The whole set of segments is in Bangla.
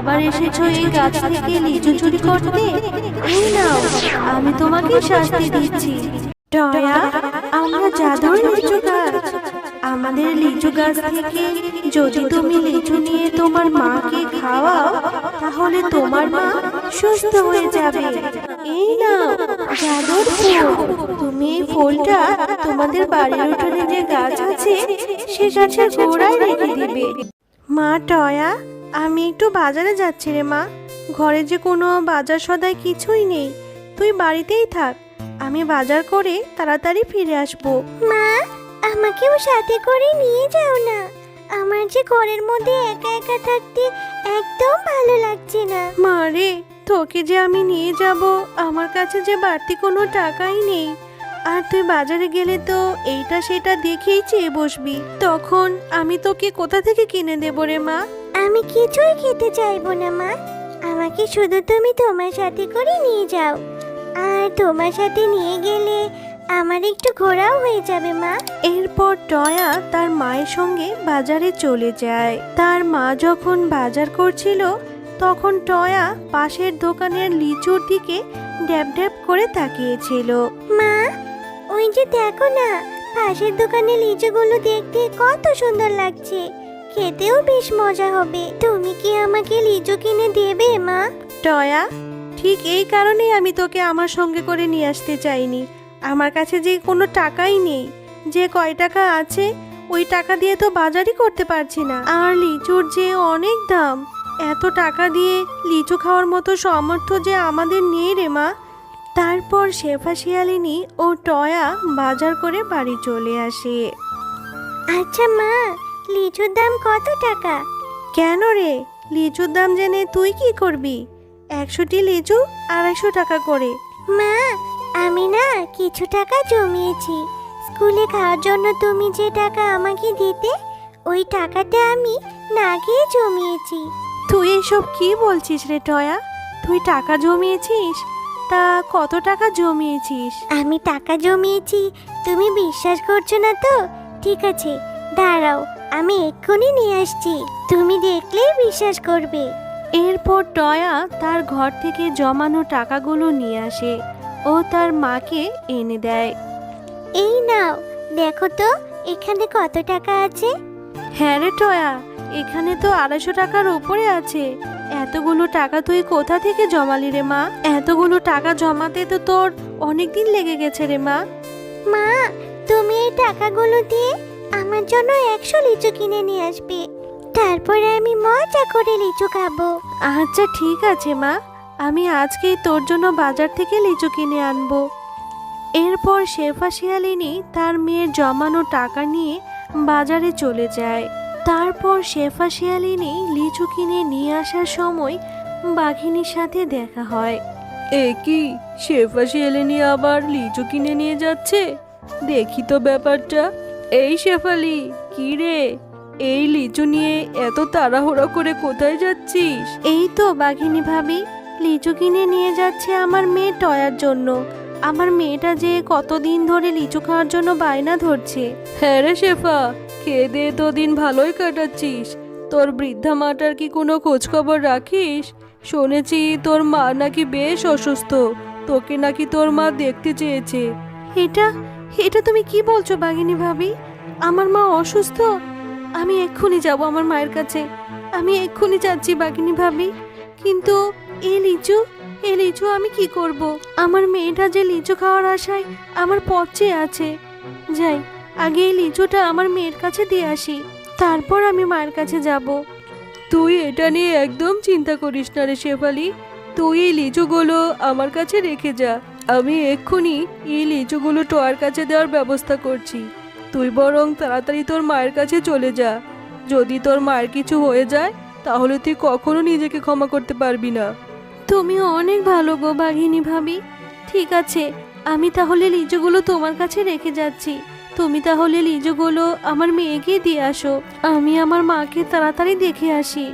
আবার এসেছ এই গাছ থেকে লিচু চুরি করতে? এই নাও, আমি তোমাকে শাস্তি দিচ্ছি। টয়া, আমরা জাদুর লিচু গাছ। আমাদের লিচু গাছ থেকে যদি তুমি লিচু নিয়ে তোমার মাকে খাওয়াও, তাহলে তোমার মা সুস্থ হয়ে যাবে। এই নাও, জাদুর ফুল। তুমি এই ফুলটা তোমাদের বাড়ির উঠোনে যে গাছ আছে, সে গাছের গোড়ায় রেখে দিবে। মা, টয়া আমি একটু বাজারে যাচ্ছি রে মা। ঘরে যে কোনো বাজার সদায় কিছুই নেই। তুই বাড়িতেই থাক। আমি বাজার করে তাড়াতাড়ি ফিরে আসব। মা আমাকেও সাথে করে নিয়ে যাও না। আমার যে ঘরের মধ্যে একা একা থাকতে একদম ভালো লাগছে না। মা রে তোকে যে আমি নিয়ে যাব আমার কাছে যে বাড়তি কোনো টাকাই নেই। আর তুই বাজারে গেলে তো এইটা সেটা দেখেই চেয়ে বসবি। তখন আমি তোকে কোথা থেকে কিনে দেবো রে মা? আমি কিছুই খেতে চাইব না মা। আমাকে শুধু তুমি তোমার সাথে করে নিয়ে যাও। আর তোমার সাথে নিয়ে গেলে আমার একটু ঘোরাও হয়ে যাবে মা। এরপর টয়া তার মায়ের সঙ্গে বাজারে চলে যায়। তার মা যখন বাজার করছিল তখন টয়া পাশের দোকানের লিচুর দিকে ড্যাব ড্যাব করে তাকিয়েছিল। মা ওই যে দেখো না পাশের দোকানে লিচুগুলো দেখতে কত সুন্দর লাগছে। খেতেও বেশ মজা হবে। তুমি কি আমাকে লিচু কিনে দেবে মা? টয়া ঠিক এই কারণেই আমি তোকে আমার সঙ্গে করে নিয়ে আসতে চাইনি। আমার কাছে যে কোনো টাকাই নেই। যে কয় টাকা আছে ওই টাকা দিয়ে তো বাজারই করতে পারছি না। আর লিচুর যে অনেক দাম এত টাকা দিয়ে লিচু খাওয়ার মতো সামর্থ্য যে আমাদের নেই রে মা। তারপর শেফা শিয়ালিনী ও টয়া বাজার করে বাড়ি চলে আসে। আচ্ছা মা লিচুর দাম কত টাকা? কেন রে? লিচুর দাম জেনে তুই কি করবি? একশোটি লিচু আড়াইশো টাকা করে। মা আমি না কিছু টাকা জমিয়েছি। স্কুলে খাওয়ার জন্য তুমি যে টাকা আমাকে দিতে ওই টাকাটা আমি না খেয়ে জমিয়েছি। তুই এসব কি বলছিস রে টয়া? তুই টাকা জমিয়েছিস? তা কত টাকা জমিয়েছিস? আমি টাকা জমিয়েছি তুমি বিশ্বাস করছ না তো? ঠিক আছে দাঁড়াও আমি এক্ষুনি নিয়ে আসছি। তুমি দেখলেই বিশ্বাস করবে। এরপর টয়া তার ঘর থেকে জমানো টাকাগুলো নিয়ে আসে ও তার মাকে এনে দেয়। এই নাও দেখো তো এখানে কত টাকা আছে? হ্যাঁ রে টয়া এখানে তো আড়াইশো টাকার উপরে আছে। এতগুলো টাকা তুই কোথা থেকে জমালি রে মা? এতগুলো টাকা জমাতে তো তোর অনেক দিন লেগে গেছে রে মা। মা তুমি এই টাকাগুলো দিয়ে আমার জন্য একশো লিচু কিনে নিয়ে আসবে। তারপরে আমি মজা করে লিচু খাব। আচ্ছা ঠিক আছে মা। আমি আজকেই তোর জন্য বাজার থেকে লিচু কিনে আনব। এরপর শেফা শিয়ালিনী তার মেয়ের জমানো টাকা নিয়ে বাজারে চলে যায়। তারপর শেফা শিয়ালিনী লিচু কিনে নিয়ে আসার সময় বাঘিনীর সাথে দেখা হয়। এ কি? শেফা শিয়ালিনী আবার লিচু কিনে নিয়ে যাচ্ছে? দেখি তো ব্যাপারটা। এই শেফালি কি রে? এই লিচু নিয়ে এত তাড়াহুড়ো করে কোথায় যাচ্ছিস? এই তো বাঘিনী ভাবি লিচু কিনে নিয়ে যাচ্ছে আমার মেয়ে টয়ার জন্য। আমার মেয়েটা যে কতদিন ধরে লিচু খাওয়ার জন্য বায়না ধরছে। হ্যাঁ রে শেফা খেয়ে দিয়ে তো দিন ভালোই কাটাচ্ছিস। তোর বৃদ্ধা মাটার কি কোনো খোঁজখবর রাখিস? শুনেছি তোর মা নাকি বেশ অসুস্থ তোকে নাকি তোর মা দেখতে চেয়েছে। এটা এটা তুমি কি বলছো বাঘিনী ভাবি? আমার মা অসুস্থ? আমি এক্ষুনি যাব আমার মায়ের কাছে। আমি এক্ষুনি যাচ্ছি বাঘিনী ভাবি। কিন্তু এ লিচু এ লিচু আমি কি করব? আমার মেয়েটা যে লিচু খাওয়ার আশায় আমার পচে আছে। যাই, আগে এই লিচুটা আমার মেয়ের কাছে দিয়ে আসি। তারপর আমি মায়ের কাছে যাব। তুই এটা নিয়ে একদম চিন্তা করিস না রে শেফালি। তুই এই লিচুগুলো আমার কাছে রেখে যা। আমি এক্ষুনি এই লিচুগুলো টোয়ার কাছে দেওয়ার ব্যবস্থা করছি। তুই বরং তাড়াতাড়ি তোর মায়ের কাছে চলে যা। যদি তোর মায়ের কিছু হয়ে যায়, তাহলে তুই কখনো নিজেকে ক্ষমা করতে পারবি না। তুমি অনেক ভালো গো বাঘিনী ভাবি। ঠিক আছে, আমি তাহলে লিচুগুলো তোমার কাছে রেখে যাচ্ছি। তুমি তাহলে লিচুগুলো আমার মেয়েকে দিয়ে আসো। আমি আমার মাকে তাড়াতাড়ি দেখে আসি।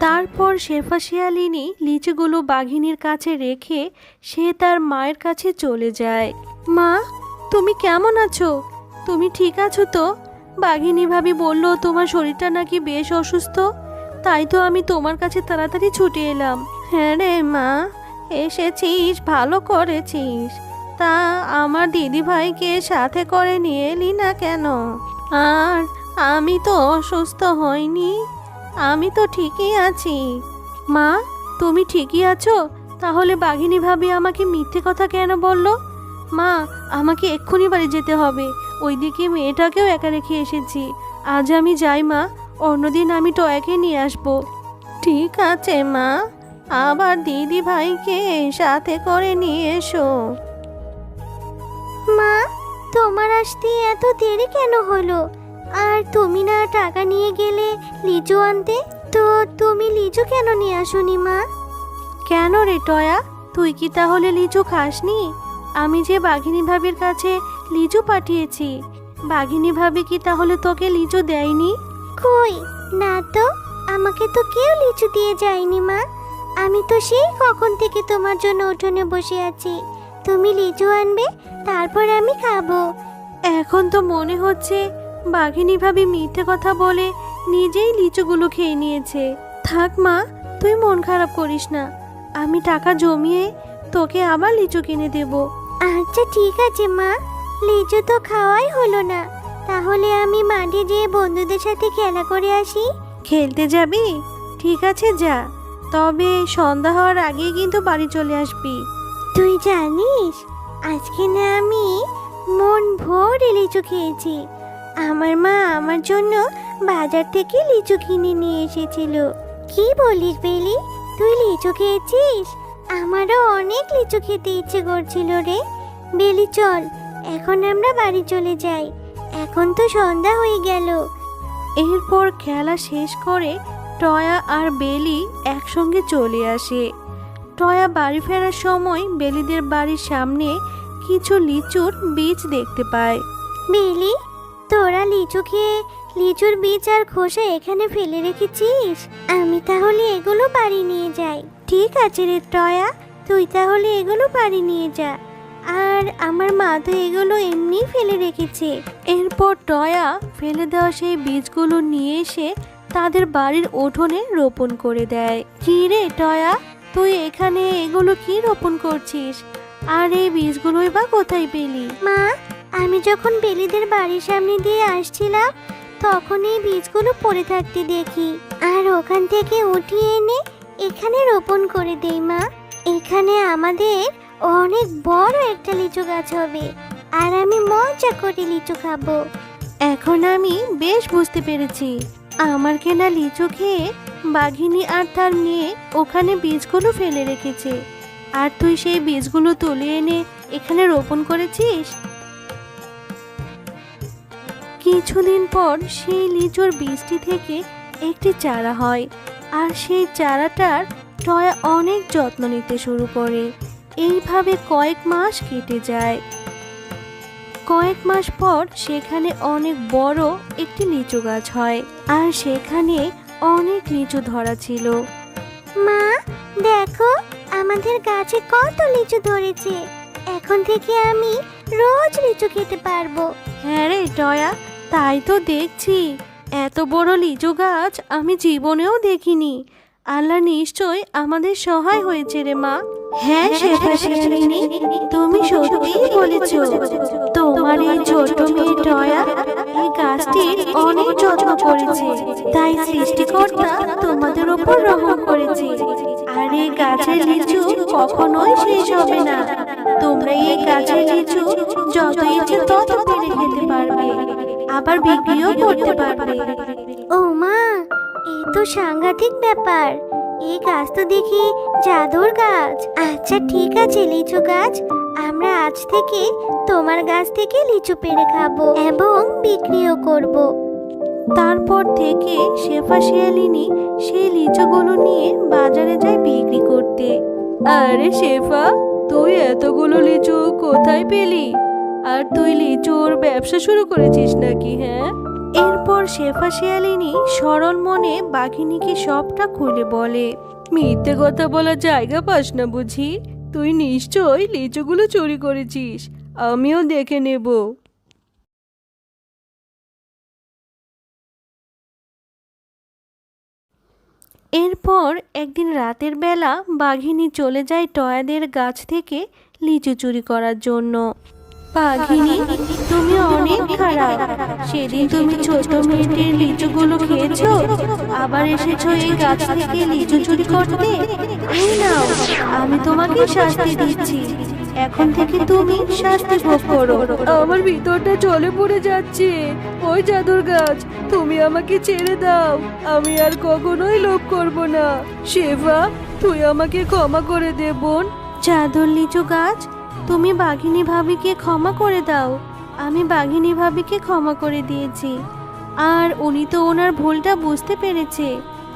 তারপর শেফা শিয়ালিনী লিচুগুলো বাঘিনীর কাছে রেখে সে তার মায়ের কাছে চলে যায়। মা, তুমি কেমন আছো? তুমি ঠিক আছো তো? বাঘিনী ভাবি বলল, তোমার শরীরটা নাকি বেশ অসুস্থ? তাই তো আমি তোমার কাছে তাড়াতাড়ি ছুটে এলাম। হ্যাঁ রে মা, এসেছিস, ভালো করেছিস। তা আমার দিদি ভাইকে সাথে করে নিয়ে এলি না কেন? আর আমি তো অসুস্থ হইনি। আমি তো ঠিকই আছি। মা, তুমি ঠিকই আছো? তাহলে বাঘিনী ভাবি আমাকে মিথ্যে কথা কেন বলল? মা, আমাকে এক্ষুনি বাড়ি যেতে হবে। ওইদিকে মেয়েটাকেও একা রেখে এসেছি। আজ আমি যাই, মা। অন্যদিন আমি টয়াকে নিয়ে আসব। ঠিক আছে, মা। আবার দিদি ভাইকে সাথে করে নিয়ে এসো। মা, তোমার আসতে এত দেরি কেন হলো? আর তুমি না টাকা নিয়ে গেলে লিচু আনতে? তো তুমি লিচু কেন নিয়ে আসোনি মা? কেন রে টয়া? তুই কি তাহলে লিচু খাসনি? আমি যে বাঘিনী ভাবির কাছে লিচু পাঠিয়েছি বাঘিনী ভাবি কি তাহলে তোকে লিচু দেয়নি? কই? না তো আমাকে তো কেউ লিচু দিয়ে যায়নি মা। আমি তো সেই কখন থেকে তোমার জন্য উঠোনে বসে আছি। তুমি লিচু আনবে তারপর আমি খাব। এখন তো মনে হচ্ছে বাঘিনী ভাবি মিথ্যে কথা বলে নিজেই লিচুগুলো খেয়ে নিয়েছে। থাক মা তুই মন খারাপ করিস না। আমি টাকা জমিয়ে তোকে আবার লিচু কিনে দেব। আচ্ছা ঠিক আছে মা। লিচু তো খাওয়াই হলো না। তাহলে আমি মাঠে যেয়ে বন্ধুদের সাথে খেলা করে আসি। খেলতে যাবি? ঠিক আছে যা। তবে সন্ধ্যা হওয়ার আগেই কিন্তু বাড়ি চলে আসবি। তুই জানিস আজকে না আমি মন ভরে লিচু খেয়েছি। আমার মা আমার জন্য বাজার থেকে লিচু কিনে নিয়ে এসেছিল। কি বলিস বেলি? তুই লিচু খেয়েছিস? আমারও অনেক লিচু খেতে ইচ্ছে করছিল রে। বেলি চল এখন আমরা বাড়ি চলে যাই। এখন তো সন্ধ্যা হয়ে গেল। এরপর খেলা শেষ করে টয়া আর বেলি একসঙ্গে চলে আসে। টয়া বাড়ি ফেরার সময় বেলিদের বাড়ির সামনে কিছু লিচুর বীজ দেখতে পায়। বেলি তোরা লিচু খেয়ে লিচুর বীজ আর খোসা এখানে ফেলে রেখেছিস? আমি তাহলে এগুলো বাড়ি নিয়ে যাই। ঠিক আছে রে টয়া তুই তাহলে এগুলো বাড়ি নিয়ে যা। আর আমার মা তো এগুলো এমনি ফেলে রেখেছে। এরপর টয়া ফেলে দেওয়া সেই বীজগুলো নিয়ে এসে তাদের বাড়ির উঠোনে রোপণ করে দেয়। কি রে টয়া তুই এখানে এগুলো কি রোপণ করছিস? আর এই বীজগুলোই বা কোথায় পেলি? মা আমি যখন বেলিদের বাড়ির সামনে দিয়ে আসছিলাম তখন এই বীজগুলো পড়ে থাকতে দেখি। আর ওখান থেকে উঠিয়ে এনে এখানে রোপণ করে দেই, মা। এখানে আমাদের অনেক বড় একটা লিচু গাছ হবে। আর আমি মজা করে লিচু খাব। এখন আমি বেশ বুঝতে পেরেছি। আমার কেনা লিচু খেয়ে বাঘিনী আর তার মেয়ে ওখানে বীজগুলো ফেলে রেখেছে। আর তুই সেই বীজগুলো তুলে এনে এখানে রোপণ করেছিস? কিছুদিন পর সেই লিচুর বীজটি থেকে একটি চারা হয় আর সেই চারাটার টয়া অনেক যত্ন নিতে শুরু করে। এইভাবে কয়েক মাস কেটে যায়। কয়েক মাস পর সেখানে অনেক বড় একটি লিচু গাছ হয় আর সেখানে অনেক লিচু ধরা ছিল। মা দেখো আমাদের গাছে কত লিচু ধরেছে। এখন থেকে আমি রোজ লিচু খেতে পারব। হ্যাঁ রে টয়া তাই তো দেখছি। এত বড় লিচু গাছ আমি জীবনেও দেখিনি। আল্লাহ নিশ্চয় আমাদের সহায় হয়েছে রে মা। হ্যাঁ শেফা শিয়ালিনী তুমি সত্যিই বলেছ, তোমার এই ছোট মেয়ে টয়া এই গাছটির অনেক যত্ন করেছে। তাই সৃষ্টিকর্তা তোমাদের উপর রহম করেছে। আর এই গাছের লিচু কখনোই শেষ হবে না। তোমরা এই গাছের লিচু যত ইচ্ছে তত পেরে খেতে পারবে। আবার বিক্রিও করতে পারবে। ও মা এই তো সাংঘাতিক ব্যাপার। এই গাছ তো দেখি জাদুর গাছ। আচ্ছা ঠিক আছে লিচু গাছ। আমরা আজ থেকে তোমার গাছ থেকে লিচু পেড়ে খাব এবং বিক্রিও করব। তারপর থেকে শেফা শিয়ালিনী সেই লিচুগুলো নিয়ে বাজারে যায় বিক্রি করতে। আরে শেফা তুই এতগুলো লিচু কোথায় পেলি? আর তুই লিচুর ব্যবসা শুরু করেছিস নাকি হ্যাঁ? এরপর শেফা শিয়ালিনী সরল মনে বাঘিনীকে সবটা খুলে বলে। মিথ্যে কথা বলার জায়গা পাস না বুঝি? তুই নিশ্চয় লিচুগুলো চুরি করেছিস আমিও দেখে নেব। এরপর একদিন রাতের বেলা বাঘিনী চলে যায় টয়াদের গাছ থেকে লিচু চুরি করার জন্য। বাঘিনী তুমি অনেক খারাপ। সেদিন তুমি ছোট মেয়েটির লিচুগুলো খেয়েছো আবার এসেছ এই গাছ থেকে লিচু চুরি করতে? এই নাও আমি তোমাকে শাস্তি দিচ্ছি। এখন থেকে তুমি শাস্তি ভোগ করো। আমার ভিতরটা চলে পড়ে যাচ্ছে। ওই জাদুর গাছ তুমি আমাকে ছেড়ে দাও। আমি আর কখনোই লোভ করব না। শেফা তুই আমাকে ক্ষমা করে দে বোন। চাদর লিচু গাছ তুমি বাঘিনী ভাবিকে ক্ষমা করে দাও। আমি বাঘিনী ভাবিকে ক্ষমা করে দিয়েছি। আর উনি তো ওনার ভুলটা বুঝতে পেরেছে।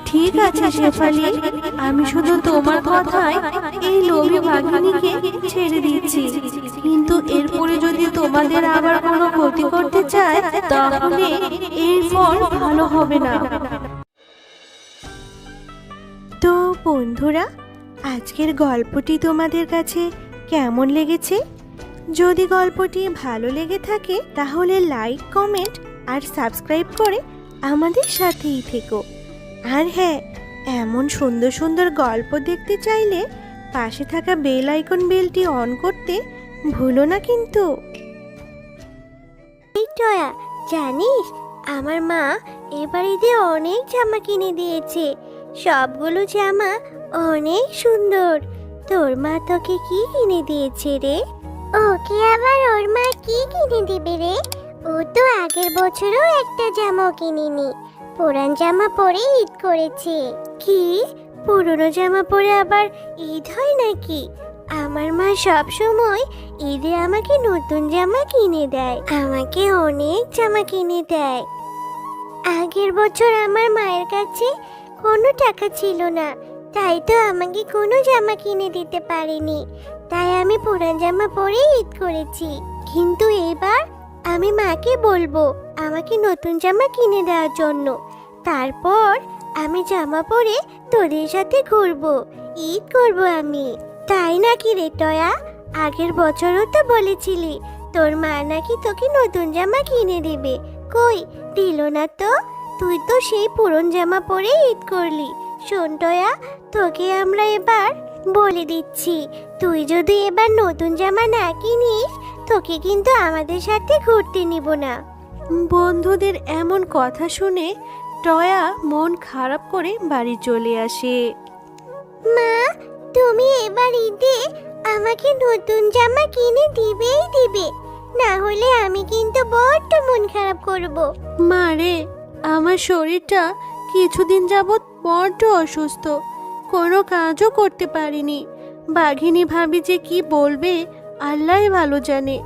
ঠিক আছে শেফালি। আমি শুধু তোমার কথায় এই লোভী বাঘিনীকে ছেড়ে দিচ্ছি কিন্তু এরপরে যদি তোমাদের আবার কোনো ক্ষতি করতে চায় তাহলে এর ফল ভালো হবে না। তো বন্ধুরা আজকের গল্পটি তোমাদের কাছে কেমন লেগেছে? যদি গল্পটি ভালো লেগে থাকে, তাহলে লাইক কমেন্ট আর সাবস্ক্রাইব করে আমাদের সাথেই থেকো। আর হ্যাঁ এমন সুন্দর সুন্দর গল্প দেখতে চাইলে পাশে থাকা বেল আইকন বেলটি অন করতে ভুলো না কিন্তু। এই টয়া, জানিস, আমার মা এবার ঈদে অনেক জামা কিনে দিয়েছে। সবগুলো জামা অনেক সুন্দর। তোর মা তোকে কি কিনে দিয়েছে রে? ওকে আবার ওর মা কি কিনে দিবে রে? ও তো আগের বছরও একটা জামা কিনিনি। পুরান জামা পরে ঈদ করেছে। কি? পুরনো জামা পরে আবার ঈদ হয় নাকি? আমার মা সব সময় ঈদে আমাকে নতুন জামা কিনে দেয়। আমাকে অনেক জামা কিনে দেয়। আগের বছর আমার মায়ের কাছে কোনো টাকা ছিল না। তাই তো আমাকে কোনো জামা কিনে দিতে পারেনি। তাই আমি পুরান জামা পরে ঈদ করেছি। কিন্তু এবার আমি মাকে বলব আমাকে নতুন জামা কিনে দেওয়ার জন্য। তারপর আমি জামা পরে তোদের সাথে ঘুরবো, ঈদ করব আমি। তাই নাকি রে টয়া? আগের বছরও তো বলেছিলি, তোর মা নাকি তোকে নতুন জামা কিনে দেবে। কই, দিল না তো? তুই তো সেই পুরন জামা পরে ঈদ করলি। শোন টয়া তোকে আমরা এবার বলে দিচ্ছি তুই যদি এবার নতুন জামা না কিনিস তোকে কিন্তু আমাদের সাথে ঘুরতে নিব না। বন্ধুদের এমন কথা শুনে টয়া মন খারাপ করে বাড়ি চলে আসে। মা তুমি এবার ঈদে আমাকে নতুন জামা কিনে দিবেই দিবে না হলে আমি কিন্তু বড্ড মন খারাপ করব। মা রে আমার শরীরটা কিছুদিন যাবৎ বড্ড অসুস্থ। কোনো কাজও করতে পারিনি। বাঘিনী ভাবি যে কি বলবে আল্লাহ ভালো জানে।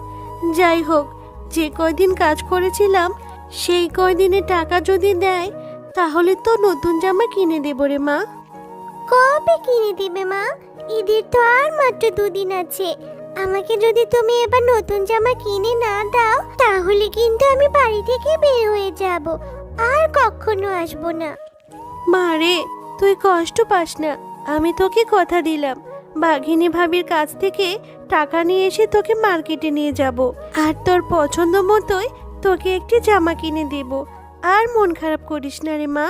যাই হোক যে কয়দিন কাজ করেছিলাম সেই কয়দিনে টাকা যদি দেয় তাহলে তো নতুন জামা কিনে দেবো রে মা। কবে কিনে দিবে মা? ঈদের তো আর মাত্র দুদিন আছে। আমাকে যদি তুমি এবার নতুন জামা কিনে না দাও তাহলে কিন্তু আমি বাড়ি থেকে বের হয়ে যাব। আর কখনো আসব না। মা রে তুই কষ্ট পাস না, আমি তোকে কথা দিলাম। বাঘিনী ভাবির কাছ থেকে টাকা নিয়ে এসে তোকে মার্কেটে নিয়ে যাব। আর তোর পছন্দ মতোই তোকে একটি জামা কিনে দেব। আর মন খারাপ করিস না রে মা।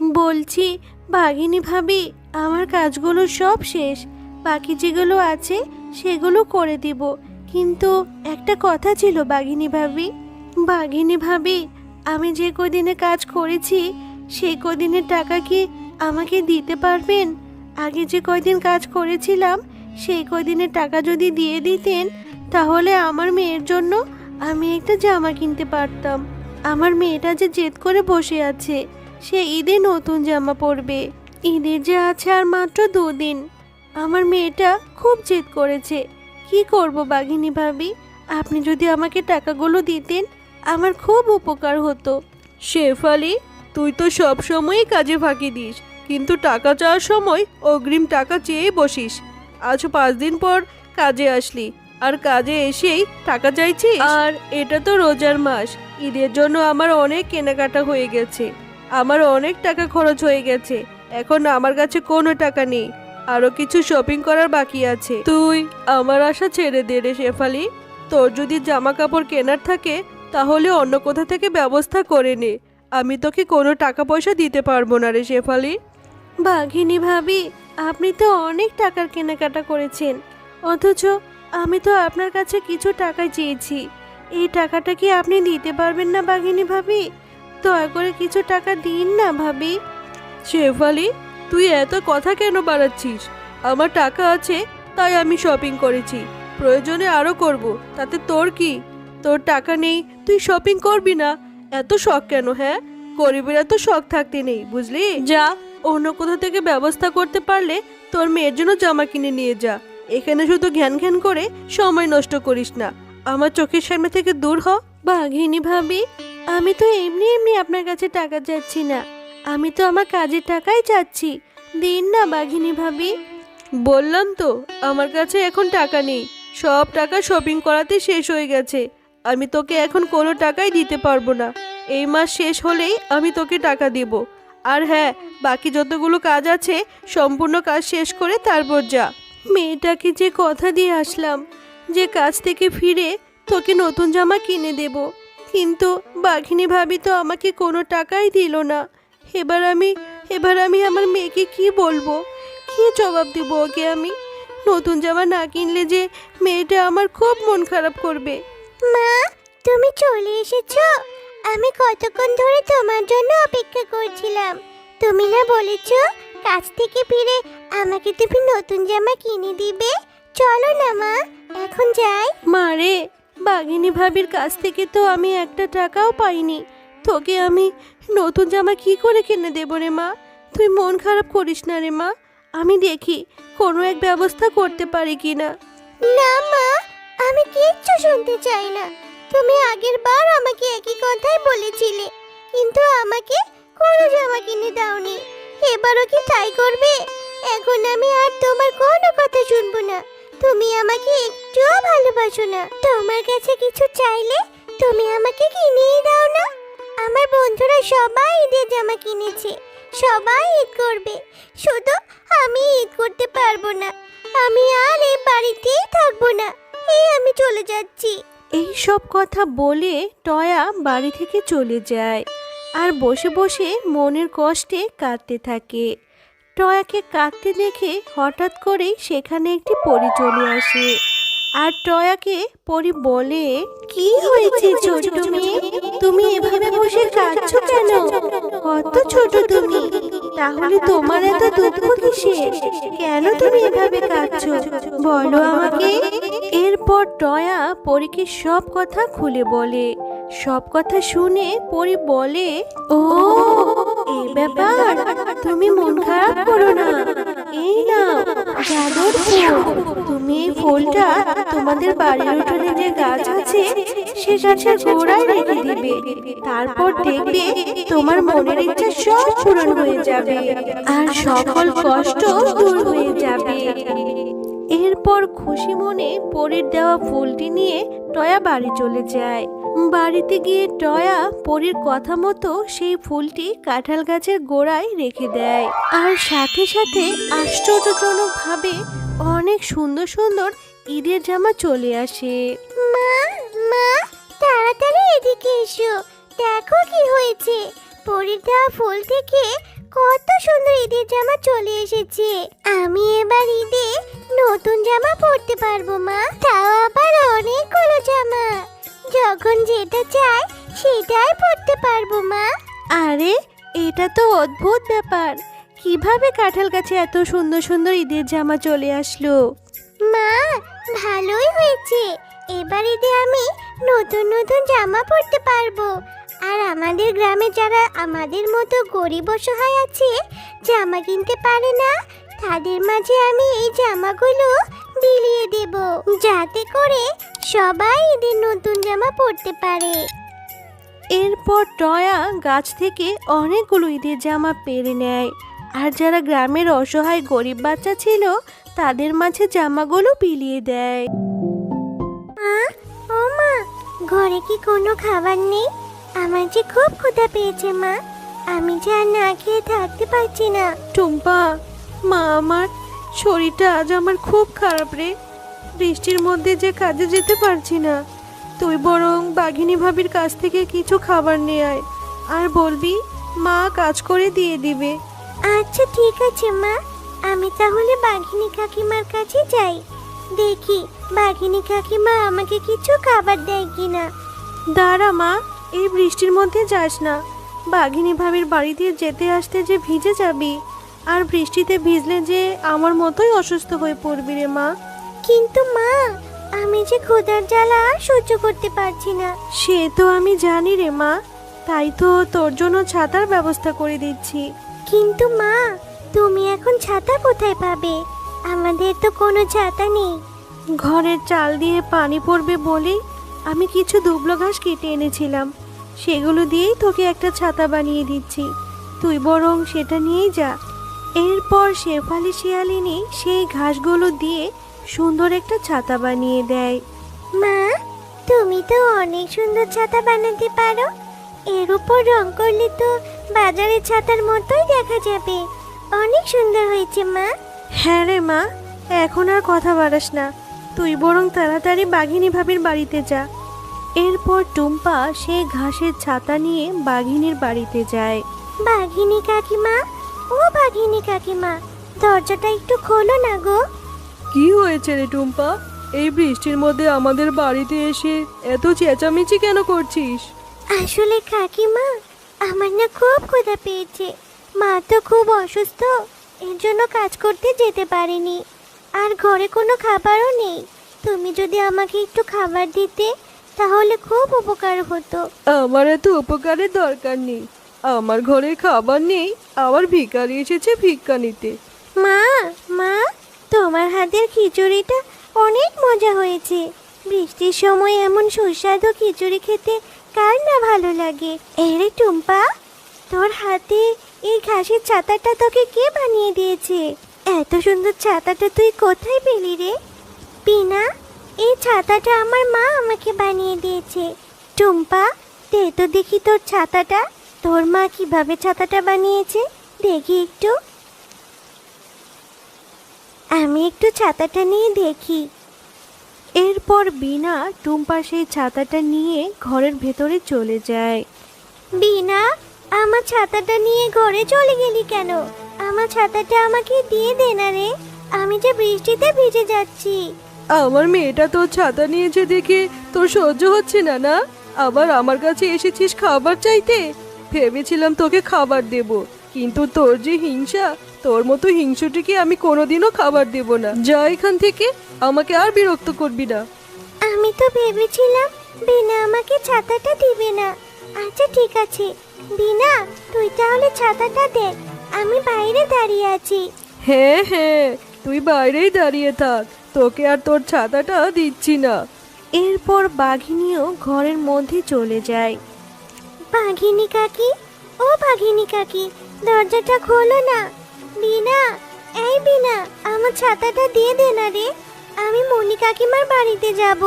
বলছি, বাঘিনী ভাবি, আমার কাজগুলো সব শেষ। বাকি যেগুলো আছে, সেগুলো করে দিব। কিন্তু একটা কথা ছিল বাঘিনী ভাবি। বাঘিনী ভাবি আমি যে কদিনে কাজ করেছি, সেই কদিনের টাকা কি আমাকে দিতে পারবেন? আগে যে কয়দিন কাজ করেছিলাম, সেই কদিনের টাকা যদি দিয়ে দিতেন, তাহলে আমার মেয়ের জন্য আমি একটা জামা কিনতে পারতাম। আমার মেয়েটা যে জেদ করে বসে আছে, সে ঈদে নতুন জামা পরবে। ঈদের যে আছে আর মাত্র দুদিন। আমার মেয়েটা খুব জেদ করেছে। কি করব বাঘিনী ভাবি? আপনি যদি আমাকে টাকাগুলো দিতেন আমার খুব উপকার হতো। শেফালি তুই তো সব সময়ই কাজে ফাঁকি দিস কিন্তু টাকা চাওয়ার সময় অগ্রিম টাকা চেয়ে বসিস। আজ পাঁচ দিন পর কাজে আসলি আর কাজে এসেই টাকা চাইছি আর এটা তো রোজার মাস ঈদের জন্য আমার অনেক কেনাকাটা হয়ে গেছে। আমার অনেক টাকা খরচ হয়ে গেছে এখন আমার কাছে কোনো টাকা নেই আরও কিছু শপিং করার বাকি আছে। তুই আমার আশা ছেড়ে দে রে শেফালি তোর যদি জামা কাপড় কেনার থাকে তাহলে অন্য কোথা থেকে ব্যবস্থা করে নে। আমি তোকে কোনো টাকা পয়সা দিতে পারব না রে শেফালি। বাঘিনী ভাবি আপনি তো অনেক টাকার কেনাকাটা করেছেন। অথচ আমি তো আপনার কাছে কিছু টাকা চেয়েছি। এই টাকাটা কি আপনি দিতে পারবেন না বাঘিনী ভাবি? দয়া করে কিছু টাকা দিন না ভাবি। শেফালি তুই এত কথা কেন বাড়াচ্ছিস? আমার টাকা আছে তাই আমি শপিং করেছি। প্রয়োজনে আরও করব তাতে তোর কি? তোর টাকা নেই তুই শপিং করবি না। এত শখ কেন হ্যাঁ? গরিবের এত শখ থাকতে নেই বুঝলি? যা। অন্য কোথা থেকে ব্যবস্থা করতে পারলে তোর মেয়ের জন্য জামা কিনে নিয়ে যা। এখানে শুধু ঘ্যান ঘ্যান করে সময় নষ্ট করিস না। আমার চোখের সামনে থেকে দূর হ। বাঘিনী ভাবি আমি তো এমনি এমনি আপনার কাছে টাকা চাচ্ছি না। আমি তো আমার কাজের টাকাই চাচ্ছি। দিন না বাঘিনী ভাবি। বললাম তো আমার কাছে এখন টাকা নেই। সব টাকা শপিং করাতে শেষ হয়ে গেছে। আমি তোকে এখন কোনো টাকাই দিতে পারব না। এই মাস শেষ হলেই আমি তোকে টাকা দেব। আর হ্যাঁ বাকি যতগুলো কাজ আছে, সম্পূর্ণ কাজ শেষ করে তারপর যা। মেয়েটাকে যে কথা দিয়ে আসলাম, যে কাজ থেকে ফিরে তোকে নতুন জামা কিনে দেব। কিন্তু বাঘিনী ভাবি তো আমাকে কোনো টাকাই দিল না। এবার আমি এবার আমি আমার মেয়েকে কি বলব? কি জবাব দেবো ওকে আমি? নতুন জামা না কিনলে যে মেয়েটা আমার খুব মন খারাপ করবে। মা তুমি চলে এসেছ। আমি কতক্ষণ ধরে তোমার জন্য অপেক্ষা করছিলাম। তুমি না বলেছ কাজ থেকে ফিরে আমাকে তুমি নতুন জামা কিনে দিবে। চলো না মা এখন যাই। মারে বাঘিনী ভাবির কাছ থেকে তো আমি একটা টাকাও পাইনি। তোকে আমি নতুন জামা কি করে কিনে দেবো রে মা? তুই মন খারাপ করিস না রে মা। আমি দেখি কোনো এক ব্যবস্থা করতে পারি কি না না মা আমি কিচ্ছু শুনতে চাই না। তুমি আগের বার আমাকে একই কথাই বলেছিলে, কিন্তু আমাকে কোনো জামা কিনে দাওনি। এবারও কি তাই করবে? এখন আমি আর তোমার কোনো কথা শুনব না। তুমি আমাকে একটুও ভালোবাসো না। তোমার কাছে কিছু চাইলে তুমি আমাকে কিনেই দাও না। আমার বন্ধুরা সবাই ঈদের জামা কিনেছে। সবাই ঈদ করবে। শুধু আমি ঈদ করতে পারব না। আমি আর এই বাড়িতেই থাকব না। আমি চলে যাচ্ছি। এই সব কথা বলে টয়া বাড়ি থেকে চলে যায় আর বসে বসে মনের কষ্টে কাঁদতে থাকে। টয়াকে কাঁদতে দেখে হঠাৎ করেই সেখানে একটি পরি চলে আসে। আর টয়াকে পরি বলে কি হয়েছে ছোট মেয়ে? তুমি এভাবে বসে কাঁদছো কেন? কত ছোট তুমি। তাহলে তোমার এত দুঃখ কিসের? কেন তুমি এভাবে কাঁদছো? বলো আমাকে। এরপর টয়া পরীকে সব কথা খুলে বলে। সব কথা শুনে পরি বলে ও এ ব্যাপার তুমি মন খারাপ করো না। এই না জাদুর ফুল তুমি এই ফুলটা তোমাদের বাড়ির উঠোনে যে গাছ আছে, সে গাছের গোড়ায় রেখে দিবে। তারপর দেখবে তোমার মনের ইচ্ছা সব পূরণ হয়ে যাবে আর সকল কষ্ট দূর হয়ে যাবে। এরপর খুশি মনে পরের দেওয়া ফুলটি নিয়ে টয়া বাড়ি চলে যায়। বাড়িতে গিয়ে টয়া পরীর কথা মতো সেই ফুলটি কাঁঠাল গাছের গোড়ায় রেখে দেয়। আর সাথে সাথে আশ্চর্যজনকভাবে অনেক সুন্দর সুন্দর ঈদের জামা চলে আসে। মা মা, তাড়াতাড়ি এদিকে এসো। দেখো কি হয়েছে। পরীর দেওয়া ফুল থেকে কত সুন্দর ঈদের জামা চলে এসেছে। আমি এবার ঈদে নতুন জামা পরতে পারব মা। তাও আবার অনেকগুলো জামা। যখন যেটা চাই সেটাই পরতে পারব মা। আরে এটা তো অদ্ভুত ব্যাপার। কীভাবে কাঁঠাল গাছে এত সুন্দর সুন্দর ঈদের জামা চলে আসলো? মা ভালোই হয়েছে। এবার ঈদে আমি নতুন নতুন জামা পরতে পারব। আর আমাদের গ্রামে যারা আমাদের মতো গরিব অসহায় আছে জামা কিনতে পারে না তাদের মাঝে আমি এই জামাগুলো বিলিয়ে দেব। যাতে করে সবাই ঈদের নতুন জামা পরতে পারে। এরপর টয়া গাছ থেকে অনেকগুলো ঈদের জামা পেরে নেয়। আর যারা গ্রামের অসহায় গরিব বাচ্চা ছিল তাদের মাঝে জামাগুলো বিলিয়ে দেয়। মা ও মা ঘরে কি কোনো খাবার নেই? আমার যে খুব ক্ষুধা পেয়েছে মা। আমি যে আর না খেয়ে থাকতে পারছি না। টুম্পা মা আমার শরীরটা আজ আমার খুব খারাপ রে। বৃষ্টির মধ্যে যে কাজে যেতে পারছি না। তুই বরং বাঘিনী ভাবির কাছ থেকে কিছু খাবার নিয়ে আয়। আর বলবি মা কাজ করে দিয়ে দিবে। আচ্ছা ঠিক আছে মা। আমি তাহলে বাঘিনী কাকিমার কাছে যাই। দেখি বাঘিনী কাকিমা আমাকে কিছু খাবার দেয় কিনা। দাঁড়া মা। এই বৃষ্টির মধ্যে যাস না। বাঘিনী ভাবির বাড়িতে যেতে আসতে যে ভিজে যাবি। আর বৃষ্টিতে ভিজলে যে আমার মতোই অসুস্থ হয়ে পড়বি রে মা। কিন্তু মা আমি যে ক্ষুধার জ্বালা আর সহ্য করতে পারছি না। সে তো আমি জানি রে মা তাই তো তোর জন্য ছাতার ব্যবস্থা করে দিচ্ছি। কিন্তু মা তুমি এখন ছাতা কোথায় পাবে? আমাদের তো কোনো ছাতা নেই। ঘরের চাল দিয়ে পানি পড়বে বলেই আমি কিছু দুবলো ঘাস কেটে এনেছিলাম। সেগুলো দিয়েই তোকে একটা ছাতা বানিয়ে দিচ্ছি। তুই বরং সেটা নিয়েই যা। এরপর শেফালি শিয়ালিনী সেই ঘাসগুলো দিয়ে সুন্দর একটা ছাতা বানিয়ে দেয়। মা তুমি তো অনেক সুন্দর ছাতা বানাতে পারো। এর উপর রং করলে তো বাজারের ছাতার মতোই দেখা যাবে। অনেক সুন্দর হয়েছে মা। হ্যাঁ রে মা এখন আর কথা বাড়াস না। তুই বরং তাড়াতাড়ি বাঘিনী ভাবির বাড়িতে যা। এরপর টুম্পা সেই ঘাসের ছাতা নিয়ে বাঘিনীর বাড়িতে যায়। বাঘিনী কাকিমা ও বাঘিনী কাকিমা দরজাটা একটু খোলো না গো। কি হয়েছে রে টুম্পা? এই বৃষ্টির মধ্যে আমাদের বাড়িতে এসে এত চেঁচামেচি কেন করছিস? আসলে কাকিমা আমার না খুব ক্ষুধা পেয়েছে। মা তো খুব অসুস্থ এর জন্য কাজ করতে যেতে পারিনি। আর ঘরে কোনো খাবারও নেই। তুমি যদি আমাকে একটু খাবার দিতে তাহলে খুব উপকার হতো। আমার এত উপকারের দরকার নেই। আমার ঘরে খাবার নেই আবার ভিখারি এসেছে ভিক্ষা নিতে। মা মা তোমার হাতের খিচুড়িটা অনেক মজা হয়েছে। বৃষ্টির সময় এমন সুস্বাদু খিচুড়ি খেতে কার না ভালো লাগে? এরে টুম্পা, তোর হাতে এই ঘাসের ছাতাটা তোকে কে বানিয়ে দিয়েছে? এত সুন্দর ছাতাটা তুই কোথায় পেলি রে? পিনা, এই ছাতাটা আমার মা আমাকে বানিয়ে দিয়েছে। টুম্পা, দে তো দেখি তোর ছাতাটা। তোর মা কীভাবে ছাতাটা বানিয়েছে? দেখি একটু। আমি একটু ছাতাটা নিয়ে দেখি। এরপর বিনা টুম্পা সেই ছাতাটা নিয়ে ঘরের ভেতরে চলে যায়। বিনা আমার ছাতাটা নিয়ে ঘরে চলে গেলি কেন? আমার ছাতাটা আমাকে দিয়ে দে না রে। আমি যে বৃষ্টিতে ভিজে যাচ্ছি। আমার মেয়েটা তোর ছাতা নিয়েছে দেখে তোর সহ্য হচ্ছে না না? আবার আমার কাছে এসেছিস খাবার চাইতে? ভেবেছিলাম তোকে খাবার দেব কিন্তু তোর যে হিংসা তোর মতো হিংসুটিকে আমি কোনোদিনও খাবার দেব না। যা এখান থেকে আমাকে আর বিরক্ত করবি না। আমি তো ভেবেছিলাম বিনা আমাকে ছাতাটা দিবে না। আচ্ছা ঠিক আছে। বিনা তুই তাহলে ছাতাটা দে। আমি বাইরে দাঁড়িয়ে আছি। হ্যাঁ হ্যাঁ তুই বাইরেই দাঁড়িয়ে থাক। তোকে আর তোর ছাতাটা দিচ্ছি না। এরপর বাঘিনীও ঘরের মধ্যে চলে যায়। বাঘিনী কাকি ও বাঘিনী কাকি দরজাটা খোলো না। বিনা এই বিনা আমার ছাতাটা দিয়ে দে না রে। আমি মনি কাকিমার বাড়িতে যাব।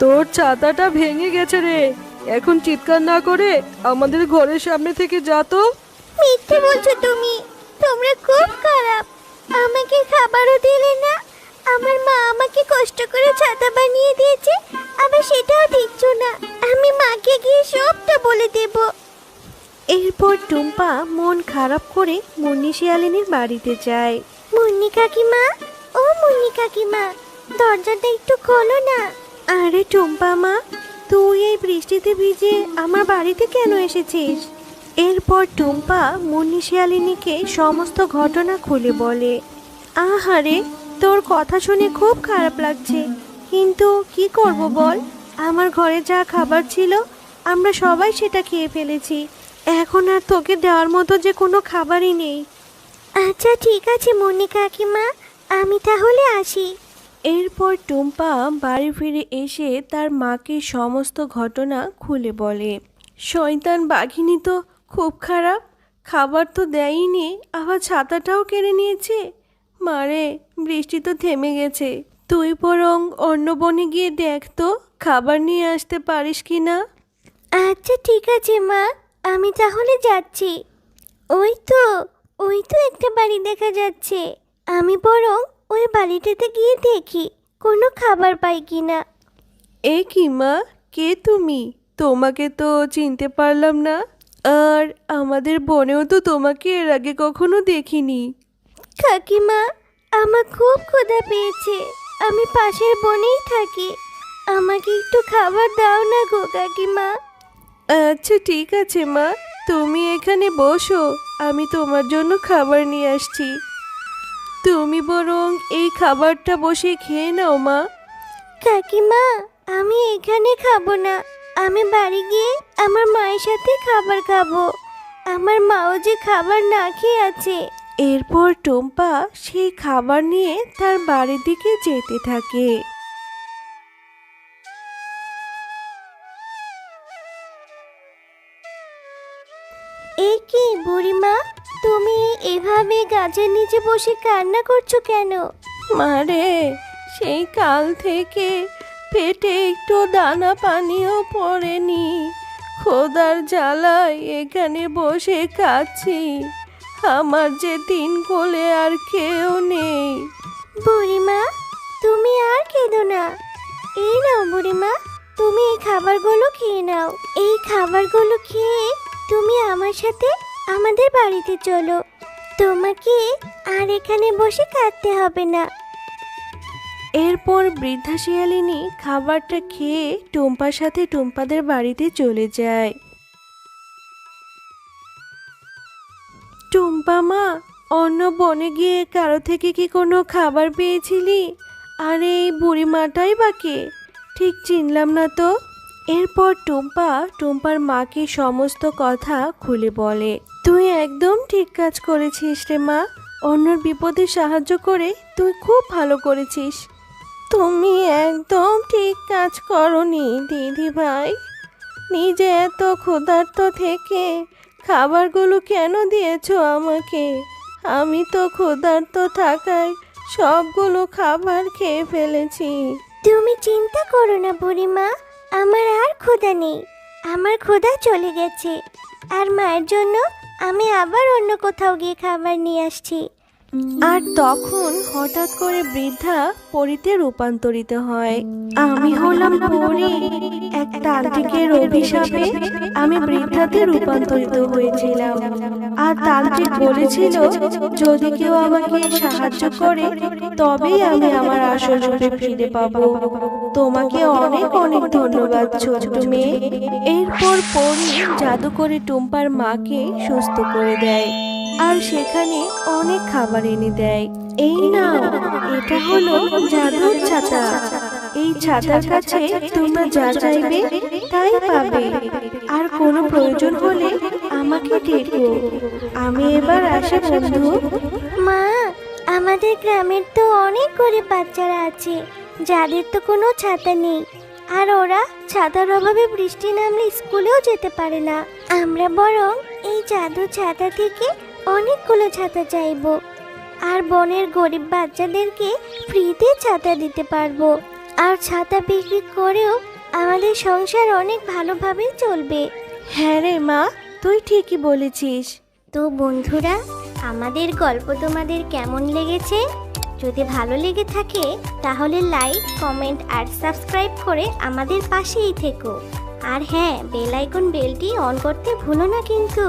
তোর ছাতাটা ভেঙে গেছে রে। এখন চিৎকার না করে আমাদের ঘরের সামনে থেকে যা তো। মিথ্যে বলছো তুমি। তোমরা খুব খারাপ। আমাকে খাবারও দিলে না। আমার মা আমাকে কষ্ট করে ছাতা বানিয়ে দিয়েছে আবার সেটাও দিচ্ছ না। আমি মাকে গিয়ে সবটা বলে দেবো। এরপর টুম্পা মন খারাপ করে মুন্নি শিয়ালিনীর বাড়িতে যায়। মুন্নি কাকিমা? ও মুন্নি কাকিমা দরজাটা একটু খোলো না। আরে টুম্পা মা তুই এই বৃষ্টিতে ভিজে আমার বাড়িতে কেন এসেছিস? এরপর টুম্পা মুন্নি শিয়ালিনীকে সমস্ত ঘটনা খুলে বলে। আহারে তোর কথা শুনে খুব খারাপ লাগছে। কিন্তু কি করব বল? আমার ঘরে যা খাবার ছিল আমরা সবাই সেটা খেয়ে ফেলেছি। এখন আর তোকে দেওয়ার মতো যে কোনো খাবারই নেই। আচ্ছা ঠিক আছে মুন্নি কাকিমা আমি তাহলে আসি। এরপর টুম্পা বাড়ি ফিরে এসে তার মাকে সমস্ত ঘটনা খুলে বলে। শয়তান বাঘিনী তো খুব খারাপ খাবার তো দেয়নি আবার ছাতাটাও কেড়ে নিয়েছে। মারে বৃষ্টি তো থেমে গেছে। তুই বরং অন্য বনে গিয়ে দেখ তো খাবার নিয়ে আসতে পারিস কি না? আচ্ছা ঠিক আছে মা। আমি তাহলে যাচ্ছি। ওই তো ওই তো একটা বাড়ি দেখা যাচ্ছে। আমি বরং ওই বাড়িটাতে গিয়ে দেখি কোনো খাবার পাই কিনা। এ কি মা? কে তুমি? তোমাকে তো চিনতে পারলাম না। আর আমাদের বনেও তো তোমাকে এর আগে কখনো দেখিনি। কাকিমা আমার খুব ক্ষুধা পেয়েছে। আমি পাশের বনেই থাকি। আমাকে একটু খাবার দাও না গো কাকিমা। আচ্ছা ঠিক আছে মা। তুমি এখানে বসো আমি তোমার জন্য খাবার নিয়ে আসছি। তুমি বরং এই খাবারটা বসে খেয়ে নাও মা। কাকিমা আমি এখানে খাব না। আমি বাড়ি গিয়ে আমার মায়ের সাথে খাবার খাব। আমার মাও যে খাবার না খেয়ে আছে। এরপর টুম্পা সেই খাবার নিয়ে তার বাড়ির দিকে যেতে থাকে। এই কি বুড়িমা? তুমি এভাবে গাছের নিচে বসে কান্না করছ কেন? মারে সেই কাল থেকে পেটে একটু দানা পানিও পড়েনি। খোদার জ্বালায় এখানে বসে খাচ্ছি আমার যে দিন কোলে আর কেউ নেই। বুড়িমা তুমি আর কেঁদো না। এই নাও বুড়িমা তুমি এই খাবারগুলো খেয়ে নাও। এই খাবারগুলো খেয়ে তুমি আমার সাথে আমাদের বাড়িতে চলো। তোমাকে আর এখানে বসে কাঁদতে হবে না। এরপর বৃদ্ধা শিয়ালিনী খাবারটা খেয়ে টুম্পার সাথে টুম্পাদের বাড়িতে চলে যায়। টুম্পা মা, অন্য বনে গিয়ে কারও থেকে কি কোনো খাবার পেয়েছিলি? আর, এই বুড়ি মাটাই বাকে ঠিক চিনলাম না তো। এরপর টুম্পা টুম্পার মাকে সমস্ত কথা খুলে বলে, তুই একদম ঠিক কাজ করেছিস রে মা। অন্যর বিপদে সাহায্য করে তুই খুব ভালো করেছিস। তুমি একদম ঠিক কাজ করনি, দিদি ভাই। নিজে এত ক্ষুধার্ত থেকে খাবারগুলো কেন দিয়েছ আমাকে? আমি তো ক্ষুধার্ত থাকায় সবগুলো খাবার খেয়ে ফেলেছি। তুমি চিন্তা করো না বুড়িমা আমার আর ক্ষুধা নেই। আমার ক্ষুধা চলে গেছে। আর মায়ের জন্য আমি আবার অন্য কোথাও গিয়ে খাবার নিয়ে আসছি। আর তখন হঠাৎ করে বৃদ্ধা পরিতে রূপান্তরিত হয়। আমি হলাম পরি, এক তান্ত্রিকের অভিশাপে আমি বৃদ্ধাতে রূপান্তরিত হয়েছিলাম। আর তান্ত্রিক বলেছিল, যদি কেউ আমাকে সাহায্য করে, তবেই আমি আমার আসল রূপে ফিরে পাবো। তোমাকে অনেক অনেক ধন্যবাদ, ছোট্ট মেয়ে। এরপর পরি জাদু করে টুম্পার মাকে সুস্থ করে দেয়। আর সেখানে অনেক খাবার এনে দেয়। এই না এটা হলো জাদুর ছাতা। এই ছাতার কাছে তোমরা যা চাইবে তাই পাবে। আর কোনো প্রয়োজন হলে আমাকে ডেকো। আমি এবার আসি বন্ধু। মা আমাদের গ্রামের তো অনেক গরিব বাচ্চারা আছে। যাদের তো কোনো ছাতা নেই। আর ওরা ছাতার অভাবে বৃষ্টি নামলে স্কুলেও যেতে পারে না। আমরা বরং এই জাদু ছাতা থেকে অনেকগুলো ছাতা চাইব। আর বনের গরিব বাচ্চাদেরকে ফ্রিতে ছাতা দিতে পারব। আর ছাতা বিক্রি করেও আমাদের সংসার অনেক ভালোভাবে চলবে। হ্যাঁ রে মা তুই ঠিকই বলেছিস। তো বন্ধুরা আমাদের গল্প তোমাদের কেমন লেগেছে? যদি ভালো লেগে থাকে তাহলে লাইক কমেন্ট আর সাবস্ক্রাইব করে আমাদের পাশেই থেকো। আর হ্যাঁ বেল আইকন বেলটি অন করতে ভুলো না কিন্তু।